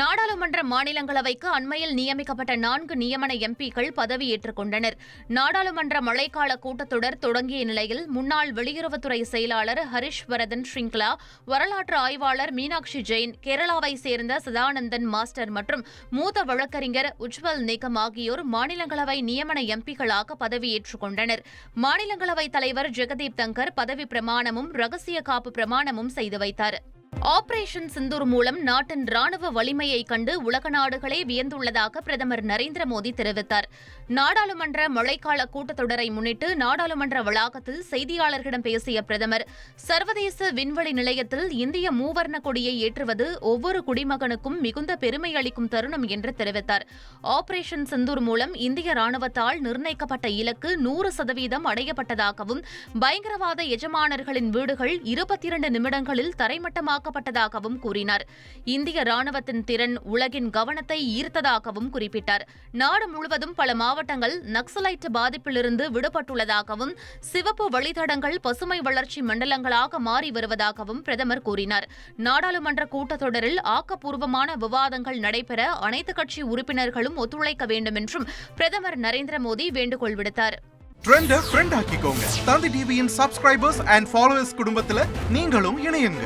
நாடாளுமன்ற மாநிலங்களவைக்கு அண்மையில் நியமிக்கப்பட்ட நான்கு நியமன எம்பிக்கள் பதவியேற்றுக் கொண்டனர். நாடாளுமன்ற மழைக்கால கூட்டத்தொடர் தொடங்கிய நிலையில் முன்னாள் வெளியுறவுத்துறை செயலாளர் ஹரிஷ் வரதன் ஸ்ரிங்லா வரலாற்று ஆய்வாளர் மீனாட்சி ஜெயின் கேரளாவை சேர்ந்த சதானந்தன் மாஸ்டர் மற்றும் மூத்த வழக்கறிஞர் உஜ்வல் நிகம் ஆகியோர் மாநிலங்களவை நியமன எம்பிக்களாக பதவியேற்றுக் கொண்டனர். மாநிலங்களவைத் தலைவர் ஜெகதீப் தங்கர் பதவி பிரமாணமும் ரகசிய காப்பு பிரமாணமும் செய்து வைத்தாா் ஆபரேஷன் சிந்தூர் மூலம் நாட்டின் ராணுவ வலிமையை கண்டு உலக நாடுகளே வியந்துள்ளதாக பிரதமர் நரேந்திர மோடி தெரிவித்தார். நாடாளுமன்ற மழைக்கால கூட்டத்தொடரை முன்னிட்டு நாடாளுமன்ற வளாகத்தில் செய்தியாளர்களிடம் பேசிய பிரதமர் சர்வதேச விண்வெளி நிலையத்தில் இந்திய மூவர்ண கொடியை ஏற்றுவது ஒவ்வொரு குடிமகனுக்கும் மிகுந்த பெருமை அளிக்கும் தருணம் என்று தெரிவித்தார். ஆபரேஷன் சிந்தூர் மூலம் இந்திய ராணுவத்தால் நிர்ணயிக்கப்பட்ட இலக்கு நூறு சதவீதம் அடையப்பட்டதாகவும் பயங்கரவாத எஜமானர்களின் வீடுகள் இருபத்தி இரண்டு நிமிடங்களில் உருவாக்கப்பட்டதாகவும் கூறினார். இந்திய ராணுவத்தின் திறன் உலகின் கவனத்தை ஈர்த்ததாகவும் குறிப்பிட்டார். நாடு முழுவதும் பல மாவட்டங்கள் நக்சலைட் பாதிப்பிலிருந்து விடுபட்டுள்ளதாகவும் சிவப்பு வழித்தடங்கள் பசுமை வளர்ச்சி மண்டலங்களாக மாறி வருவதாகவும் பிரதமர் கூறினார். நாடாளுமன்ற கூட்டத்தொடரில் ஆக்கப்பூர்வமான விவாதங்கள் நடைபெற அனைத்து கட்சி உறுப்பினர்களும் ஒத்துழைக்க வேண்டும் என்றும் பிரதமர் நரேந்திர மோடி வேண்டுகோள் விடுத்தார். ட்ரெண்ட ஃப்ரெண்ட் ஆக்கிக்கோங்க. தந்தி டிவியின் சப்ஸ்கிரைபர்ஸ் அண்ட் ஃபாலோவர்ஸ் குடும்பத்துல நீங்களும் இணையுங்க.